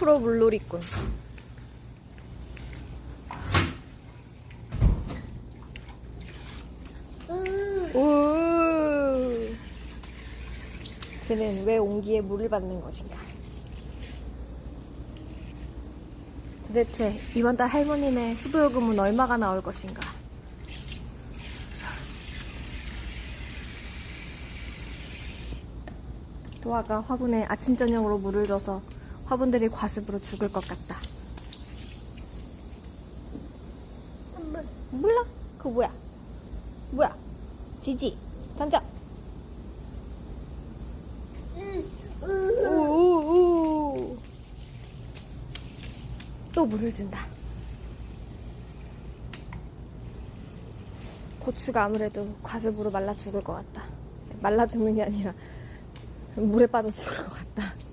프로 물놀이꾼. 우. 그는 왜 온기에 물을 받는 것인가? 도대체 이번 달 할머니네 수도요금은 얼마가 나올 것인가? 도화가 화분에 아침 저녁으로 물을 줘서 화분들이 과습으로 죽을 것 같다. 몰라? 그거 뭐야? 뭐야? 지지 던져. 또 물을 준다. 고추가 아무래도 과습으로 말라 죽을 것 같다. 말라 죽는 게 아니라 물에 빠져 죽을 것 같다.